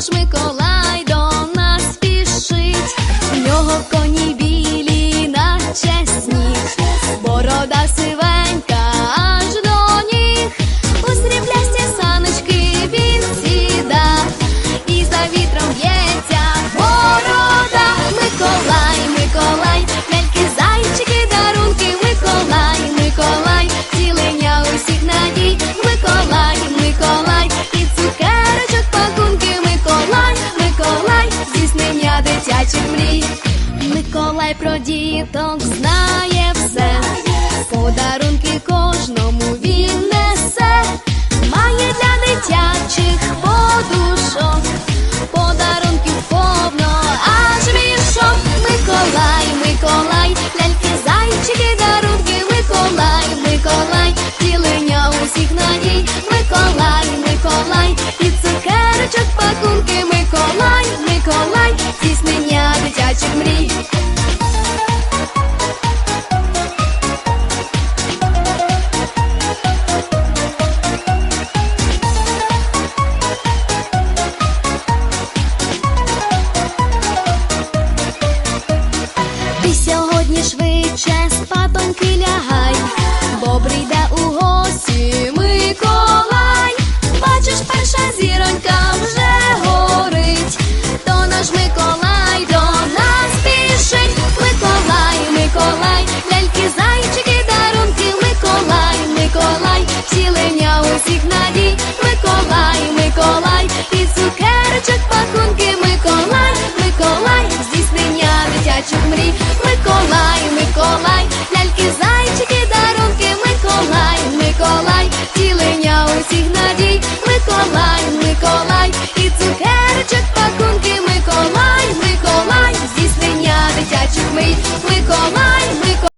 Just recall. про діток знає все, подарунки кожен. наша зіронька вже горить, то наш Миколай до нас пішить, Миколай, Миколай, ляльки, зайчики, дарунки, Миколай, Миколай, втілення усіх надій, Миколай, Миколай, і цукерочок пакунки, Миколай, Миколай, здійснення дитячих мрій. we come out.